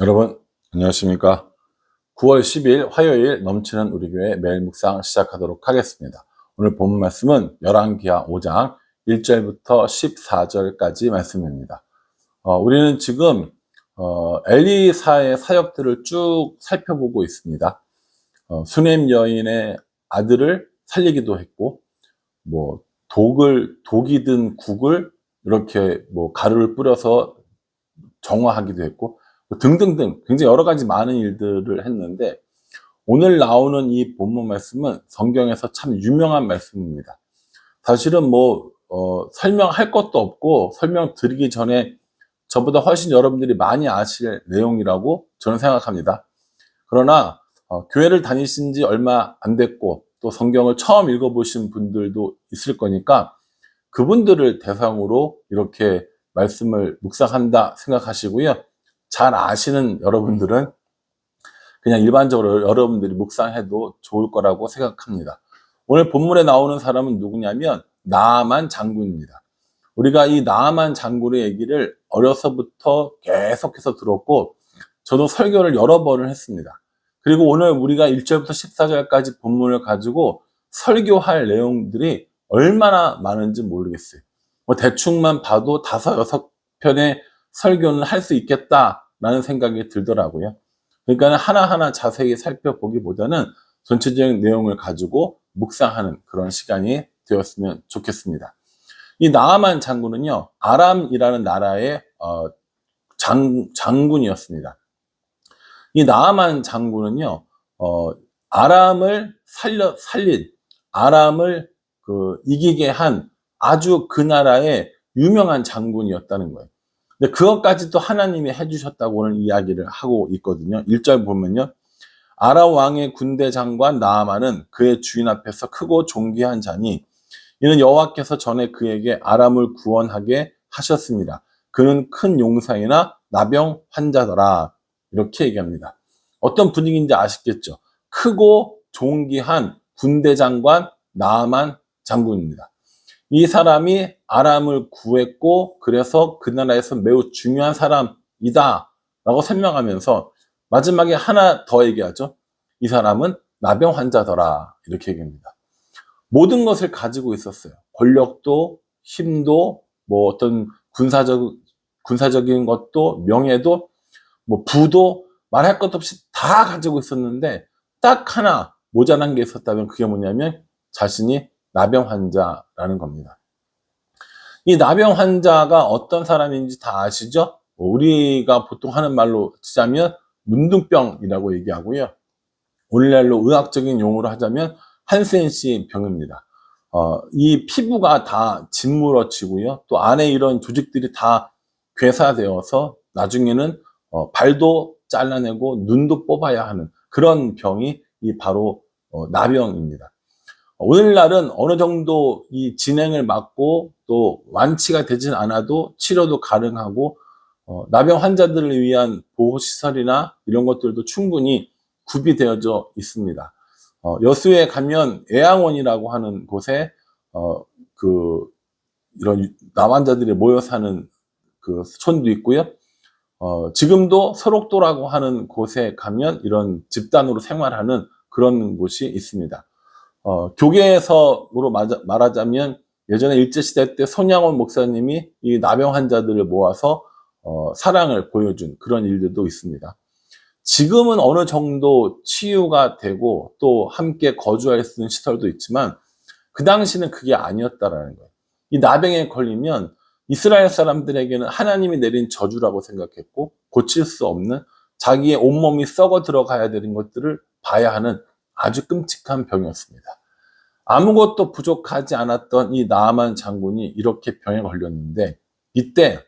여러분 안녕하십니까? 9월 10일 화요일 넘치는 우리 교회 매일 묵상 시작하도록 하겠습니다. 오늘 본 말씀은 열왕기하 5장 1절부터 14절까지 말씀입니다. 어, 우리는 지금 어, 엘리사의 사역들을 쭉 살펴보고 있습니다. 어, 수넴 여인의 아들을 살리기도 했고 뭐 독을 독이 든 국을 이렇게 뭐 가루를 뿌려서 정화하기도 했고 뭐 등등등 굉장히 여러 가지 많은 일들을 했는데 오늘 나오는 이 본문 말씀은 성경에서 참 유명한 말씀입니다. 사실은 뭐 어, 설명할 것도 없고 설명 드리기 전에 저보다 훨씬 여러분들이 많이 아실 내용이라고 저는 생각합니다. 그러나 어, 교회를 다니신 지 얼마 안 됐고 또 성경을 처음 읽어보신 분들도 있을 거니까 그분들을 대상으로 이렇게 말씀을 묵상한다 생각하시고요. 잘 아시는 여러분들은 그냥 일반적으로 여러분들이 묵상해도 좋을 거라고 생각합니다. 오늘 본문에 나오는 사람은 누구냐면 나아만 장군입니다. 우리가 이 나아만 장군의 얘기를 어려서부터 계속해서 들었고 저도 설교를 여러 번을 했습니다. 그리고 오늘 우리가 1절부터 14절까지 본문을 가지고 설교할 내용들이 얼마나 많은지 모르겠어요. 뭐 대충만 봐도 다섯 여섯 편의 설교는 할 수 있겠다라는 생각이 들더라고요. 그러니까 하나하나 자세히 살펴보기보다는 전체적인 내용을 가지고 묵상하는 그런 시간이 되었으면 좋겠습니다. 이 나아만 장군은요, 아람이라는 나라의 어, 장, 장군이었습니다. 이 나아만 장군은요, 어, 아람을 살려, 살린, 아람을 그 이기게 한 아주 그 나라의 유명한 장군이었다는 거예요. 근데 그것까지도 하나님이 해주셨다고 오늘 이야기를 하고 있거든요. 1절 보면요. 아라 왕의 군대 장관 나아만은 그의 주인 앞에서 크고 존귀한 자니 이는 여호와께서 전에 그에게 아람을 구원하게 하셨습니다. 그는 큰 용사이나 나병 환자더라. 이렇게 얘기합니다. 어떤 분위기인지 아시겠죠? 크고 존귀한 군대 장관 나아만 장군입니다. 이 사람이 아람을 구했고 그래서 그 나라에서 매우 중요한 사람이다 라고 설명하면서 마지막에 하나 더 얘기하죠. 이 사람은 나병 환자더라 이렇게 얘기합니다. 모든 것을 가지고 있었어요. 권력도 힘도 뭐 어떤 군사적 군사적인 것도 명예도 뭐 부도 말할 것 없이 다 가지고 있었는데 딱 하나 모자란 게 있었다면 그게 뭐냐면 자신이 나병 환자라는 겁니다. 이 나병 환자가 어떤 사람인지 다 아시죠? 우리가 보통 하는 말로 치자면 문둥병이라고 얘기하고요. 오늘날로 의학적인 용어로 하자면 한센시 병입니다. 어, 이 피부가 다 짓물어지고요. 또 안에 이런 조직들이 다 괴사되어서 나중에는 어, 발도 잘라내고 눈도 뽑아야 하는 그런 병이 이 바로 어, 나병입니다. 오늘날은 어느 정도 이 진행을 막고 또 완치가 되진 않아도 치료도 가능하고 어, 나병 환자들을 위한 보호시설이나 이런 것들도 충분히 구비되어져 있습니다. 어, 여수에 가면 애양원이라고 하는 곳에 어, 그 이런 남환자들이 모여 사는 그 촌도 있고요. 어, 지금도 서록도라고 하는 곳에 가면 이런 집단으로 생활하는 그런 곳이 있습니다. 어, 교계에서로 말하자면 예전에 일제시대 때 손양원 목사님이 이 나병 환자들을 모아서 어, 사랑을 보여준 그런 일들도 있습니다. 지금은 어느 정도 치유가 되고 또 함께 거주할 수 있는 시설도 있지만 그 당시는 그게 아니었다라는 거예요. 이 나병에 걸리면 이스라엘 사람들에게는 하나님이 내린 저주라고 생각했고 고칠 수 없는 자기의 온몸이 썩어 들어가야 되는 것들을 봐야 하는 아주 끔찍한 병이었습니다. 아무것도 부족하지 않았던 이 나아만 장군이 이렇게 병에 걸렸는데 이때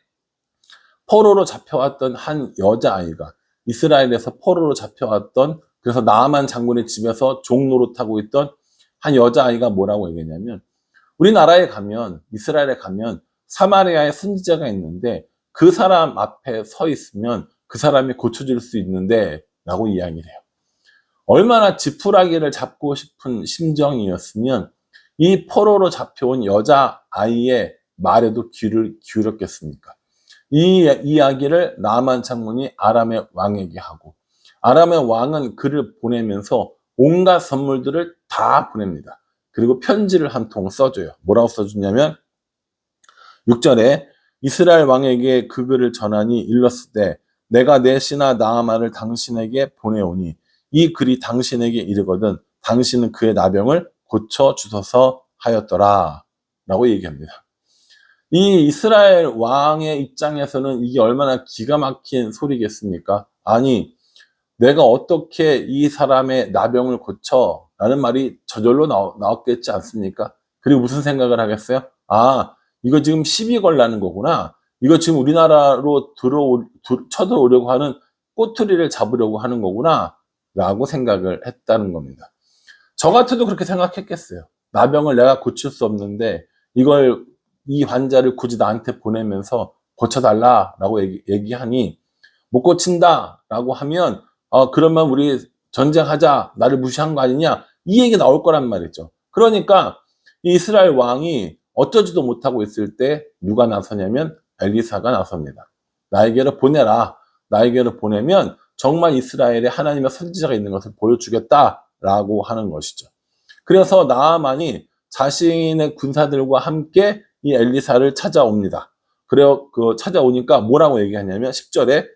포로로 잡혀왔던 한 여자아이가 이스라엘에서 포로로 잡혀왔던 그래서 나아만 장군의 집에서 종노릇하고 있던 한 여자아이가 뭐라고 얘기했냐면 우리나라에 가면 이스라엘에 가면 사마리아의 선지자가 있는데 그 사람 앞에 서 있으면 그 사람이 고쳐질 수 있는데 라고 이야기를 해요. 얼마나 지푸라기를 잡고 싶은 심정이었으면 이 포로로 잡혀온 여자 아이의 말에도 귀를 기울였겠습니까? 이 이야기를 나만 장군이 아람의 왕에게 하고 아람의 왕은 그를 보내면서 온갖 선물들을 다 보냅니다. 그리고 편지를 한 통 써줘요. 뭐라고 써주냐면 6절에 이스라엘 왕에게 그 글을 전하니 일렀을 때 내가 내 신하 나아만을 당신에게 보내오니 이 글이 당신에게 이르거든 당신은 그의 나병을 고쳐 주소서 하였더라 라고 얘기합니다. 이 이스라엘 왕의 입장에서는 이게 얼마나 기가 막힌 소리겠습니까? 아니, 내가 어떻게 이 사람의 나병을 고쳐? 라는 말이 저절로 나왔겠지 않습니까? 그리고 무슨 생각을 하겠어요? 아, 이거 지금 시비 걸라는 거구나. 이거 지금 우리나라로 들어오, 쳐들어오려고 하는 꼬투리를 잡으려고 하는 거구나. 라고 생각을 했다는 겁니다. 저 같아도 그렇게 생각했겠어요. 나병을 내가 고칠 수 없는데 이걸 이 환자를 굳이 나한테 보내면서 고쳐달라라고 얘기, 하니못 고친다라고 하면 어, 그러면 우리 전쟁하자 나를 무시한 거 아니냐 이 얘기 나올 거란 말이죠. 그러니까 이스라엘 왕이 어쩌지도 못하고 있을 때 누가 나서냐면 엘리사가 나섭니다. 나에게로 보내라. 나에게로 보내면 정말 이스라엘에 하나님의 선지자가 있는 것을 보여주겠다라고 하는 것이죠. 그래서 나아만이 자신의 군사들과 함께 이 엘리사를 찾아옵니다. 그래요, 그 찾아오니까 뭐라고 얘기하냐면 10절에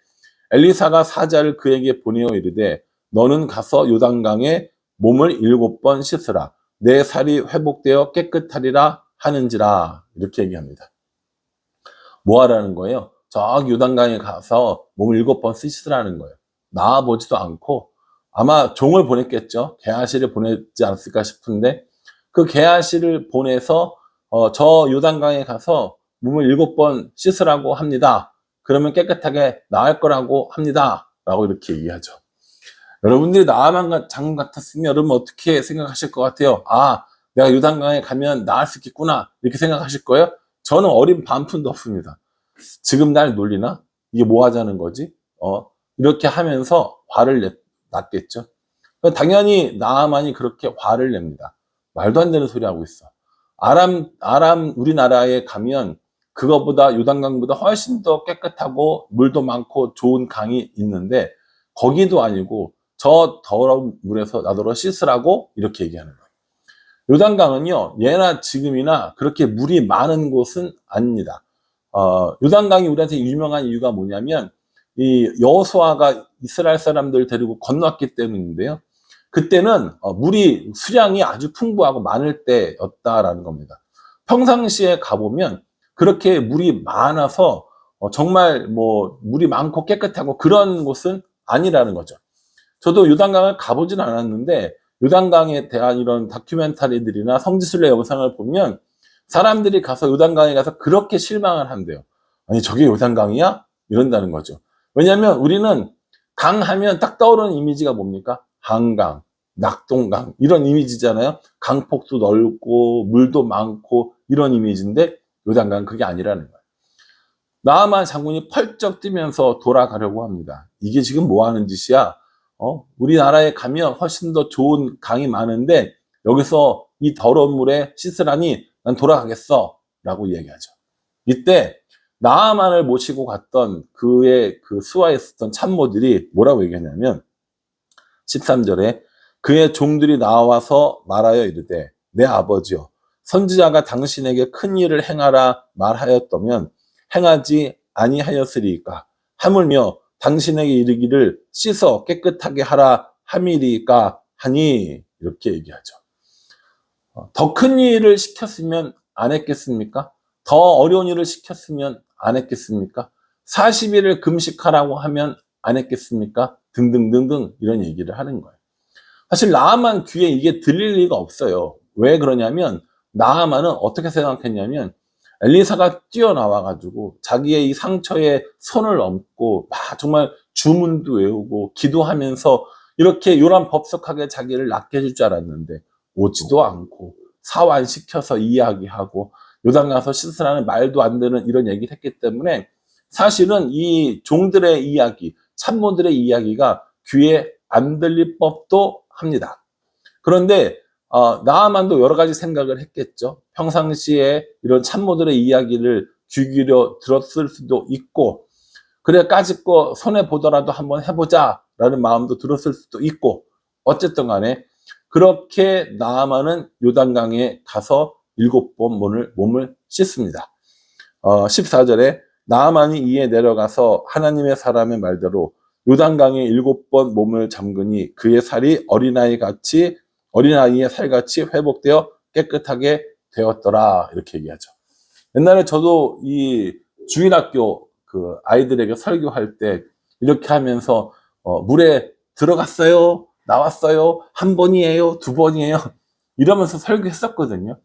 엘리사가 사자를 그에게 보내어 이르되 너는 가서 요단강에 몸을 일곱 번 씻으라. 내 살이 회복되어 깨끗하리라 하는지라. 이렇게 얘기합니다. 뭐 하라는 거예요? 저기 요단강에 가서 몸을 일곱 번 씻으라는 거예요. 나와보지도 않고 아마 종을 보냈겠죠. 개아시를 보냈지 않았을까 싶은데 그 개아시를 보내서 어, 저 요단강에 가서 몸을 일곱 번 씻으라고 합니다. 그러면 깨끗하게 나을 거라고 합니다. 라고 이렇게 얘기하죠. 여러분들이 나만 장군 같았으면 여러분 어떻게 생각하실 것 같아요? 아, 내가 요단강에 가면 나을 수 있겠구나. 이렇게 생각하실 거예요? 저는 어린 반푼도 없습니다. 지금 날 놀리나? 이게 뭐 하자는 거지? 어, 이렇게 하면서 화를 냈, 났겠죠. 당연히 나만이 그렇게 화를 냅니다. 말도 안 되는 소리 하고 있어. 아람, 아람 우리나라에 가면 그거보다 요단강보다 훨씬 더 깨끗하고 물도 많고 좋은 강이 있는데 거기도 아니고 저 더러운 물에서 나더러 씻으라고 이렇게 얘기하는 거예요. 요단강은요, 예나 지금이나 그렇게 물이 많은 곳은 아닙니다. 어, 요단강이 우리한테 유명한 이유가 뭐냐면 이 여호수아가 이스라엘 사람들 데리고 건너왔기 때문인데요. 그때는 어, 물이 수량이 아주 풍부하고 많을 때였다라는 겁니다. 평상시에 가보면 그렇게 물이 많아서 어, 정말 뭐 물이 많고 깨끗하고 그런 곳은 아니라는 거죠. 저도 요단강을 가보진 않았는데 요단강에 대한 이런 다큐멘터리들이나 성지순례 영상을 보면 사람들이 가서 요단강에 가서 그렇게 실망을 한대요. 아니 저게 요단강이야? 이런다는 거죠. 왜냐하면 우리는 강 하면 딱 떠오르는 이미지가 뭡니까? 한강, 낙동강 이런 이미지잖아요. 강폭도 넓고 물도 많고 이런 이미지인데 요단강 그게 아니라는 거예요. 나아만 장군이 펄쩍 뛰면서 돌아가려고 합니다. 이게 지금 뭐 하는 짓이야? 어? 우리나라에 가면 훨씬 더 좋은 강이 많은데 여기서 이 더러운 물에 씻으라니 난 돌아가겠어 라고 이야기하죠. 이때 나아만을 모시고 갔던 그의 그 수하에 있었던 참모들이 뭐라고 얘기하냐면 13절에 그의 종들이 나와서 말하여 이르되 내 아버지여 선지자가 당신에게 큰 일을 행하라 말하였다면 행하지 아니하였으리까 하물며 당신에게 이르기를 씻어 깨끗하게 하라 함이리까 하니 이렇게 얘기하죠. 어, 더큰 일을 시켰으면 안 했겠습니까? 더 어려운 일을 시켰으면 안 했겠습니까? 40일을 금식하라고 하면 안 했겠습니까? 등등등등 이런 얘기를 하는 거예요. 사실 나아만 귀에 이게 들릴 리가 없어요. 왜 그러냐면 나아만은 어떻게 생각했냐면 엘리사가 뛰어나와 가지고 자기의 이 상처에 손을 얹고 막 정말 주문도 외우고 기도하면서 이렇게 요란 법석하게 자기를 낫게 해줄 줄 알았는데 오지도 않고 사완시켜서 이야기하고 요단 가서 씻으라는 말도 안 되는 이런 얘기를 했기 때문에 사실은 이 종들의 이야기, 참모들의 이야기가 귀에 안 들릴 법도 합니다. 그런데 어, 나아만도 여러 가지 생각을 했겠죠. 평상시에 이런 참모들의 이야기를 귀 기울여 들었을 수도 있고 그래 까짓 거 손해 보더라도 한번 해보자 라는 마음도 들었을 수도 있고 어쨌든 간에 그렇게 나아만은 요단강에 가서 일곱 번 몸을, 몸을 씻습니다. 어, 14절에 나아만이 이에 내려가서 하나님의 사람의 말대로 요단강에 일곱 번 몸을 잠그니 그의 살이 어린아이 같이 어린아이의 살같이 회복되어 깨끗하게 되었더라 이렇게 얘기하죠. 옛날에 저도 이 주일학교 그 아이들에게 설교할 때 이렇게 하면서 어, 물에 들어갔어요, 나왔어요, 한 번이에요, 두 번이에요 이러면서 설교했었거든요.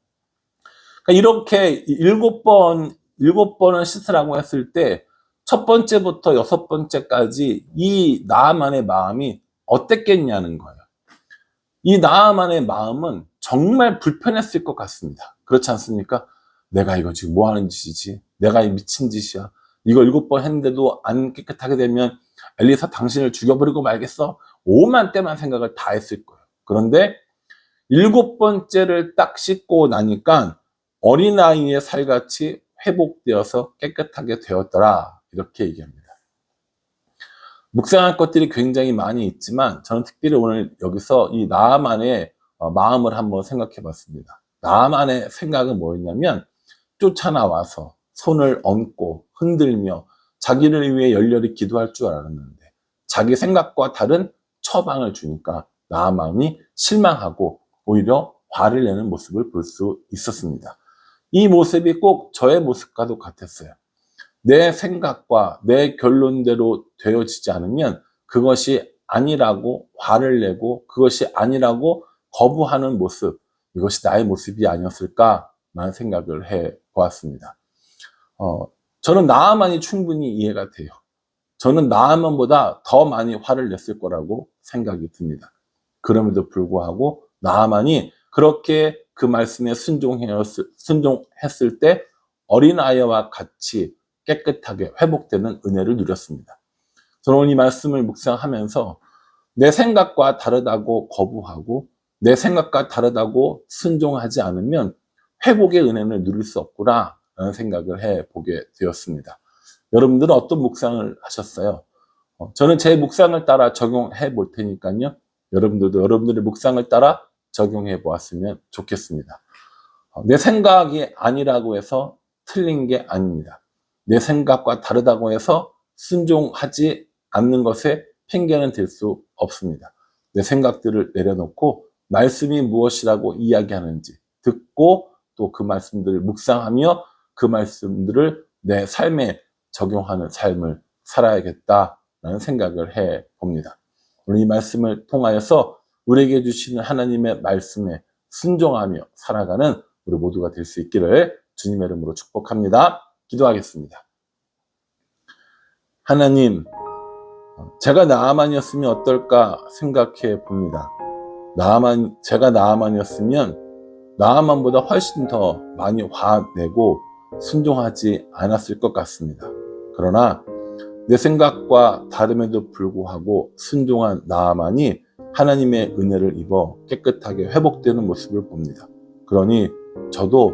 그러니까 이렇게 일곱 번 일곱 번을 씻으라고 했을 때 첫 번째부터 여섯 번째까지 이 나아만의 마음이 어땠겠냐는 거예요. 이 나아만의 마음은 정말 불편했을 것 같습니다. 그렇지 않습니까? 내가 이거 지금 뭐 하는 짓이지? 내가 이 미친 짓이야. 이거 일곱 번 했는데도 안 깨끗하게 되면 엘리사 당신을 죽여버리고 말겠어? 오만 때만 생각을 다 했을 거예요. 그런데 일곱 번째를 딱 씻고 나니까 어린아이의 살같이 회복되어서 깨끗하게 되었더라. 이렇게 얘기합니다. 묵상할 것들이 굉장히 많이 있지만 저는 특별히 오늘 여기서 이 나만의 어, 마음을 한번 생각해 봤습니다. 나만의 생각은 뭐였냐면 쫓아나와서 손을 얹고 흔들며 자기를 위해 열렬히 기도할 줄 알았는데 자기 생각과 다른 처방을 주니까 나만이 실망하고 오히려 화를 내는 모습을 볼 수 있었습니다. 이 모습이 꼭 저의 모습과도 같았어요. 내 생각과 내 결론대로 되어지지 않으면 그것이 아니라고 화를 내고 그것이 아니라고 거부하는 모습, 이것이 나의 모습이 아니었을까라는 생각을 해 보았습니다. 어, 저는 나아만이 충분히 이해가 돼요. 저는 나아만보다 더 많이 화를 냈을 거라고 생각이 듭니다. 그럼에도 불구하고 나아만이 그렇게 그 말씀에 순종했을, 순종했을 때 어린아이와 같이 깨끗하게 회복되는 은혜를 누렸습니다. 저는 이 말씀을 묵상하면서 내 생각과 다르다고 거부하고 내 생각과 다르다고 순종하지 않으면 회복의 은혜를 누릴 수 없구나 라는 생각을 해보게 되었습니다. 여러분들은 어떤 묵상을 하셨어요? 어, 저는 제 묵상을 따라 적용해 볼 테니까요. 여러분들도 여러분들의 묵상을 따라 적용해 보았으면 좋겠습니다. 어, 내 생각이 아니라고 해서 틀린 게 아닙니다. 내 생각과 다르다고 해서 순종하지 않는 것에 핑계는 될 수 없습니다. 내 생각들을 내려놓고 말씀이 무엇이라고 이야기하는지 듣고 또 그 말씀들을 묵상하며 그 말씀들을 내 삶에 적용하는 삶을 살아야겠다라는 생각을 해 봅니다. 오늘 이 말씀을 통하여서 우리에게 주시는 하나님의 말씀에 순종하며 살아가는 우리 모두가 될 수 있기를 주님의 이름으로 축복합니다. 기도하겠습니다. 하나님, 제가 나아만이었으면 어떨까 생각해 봅니다. 나아만, 제가 나아만이었으면 나아만보다 훨씬 더 많이 화내고 순종하지 않았을 것 같습니다. 그러나 내 생각과 다름에도 불구하고 순종한 나아만이 하나님의 은혜를 입어 깨끗하게 회복되는 모습을 봅니다. 그러니 저도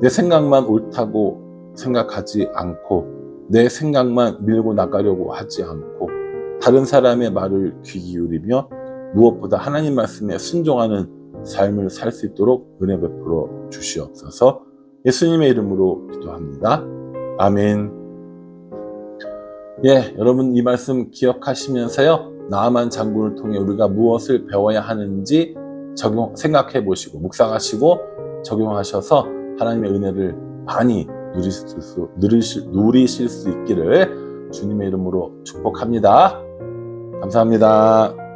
내 생각만 옳다고 생각하지 않고 내 생각만 밀고 나가려고 하지 않고 다른 사람의 말을 귀 기울이며 무엇보다 하나님 말씀에 순종하는 삶을 살 수 있도록 은혜 베풀어 주시옵소서 예수님의 이름으로 기도합니다. 아멘. 예, 여러분 이 말씀 기억하시면서요. 나아만 장군을 통해 우리가 무엇을 배워야 하는지 적용, 생각해 보시고, 묵상하시고, 적용하셔서 하나님의 은혜를 많이 누리실 수, 누리실, 누리실 수 있기를 주님의 이름으로 축복합니다. 감사합니다.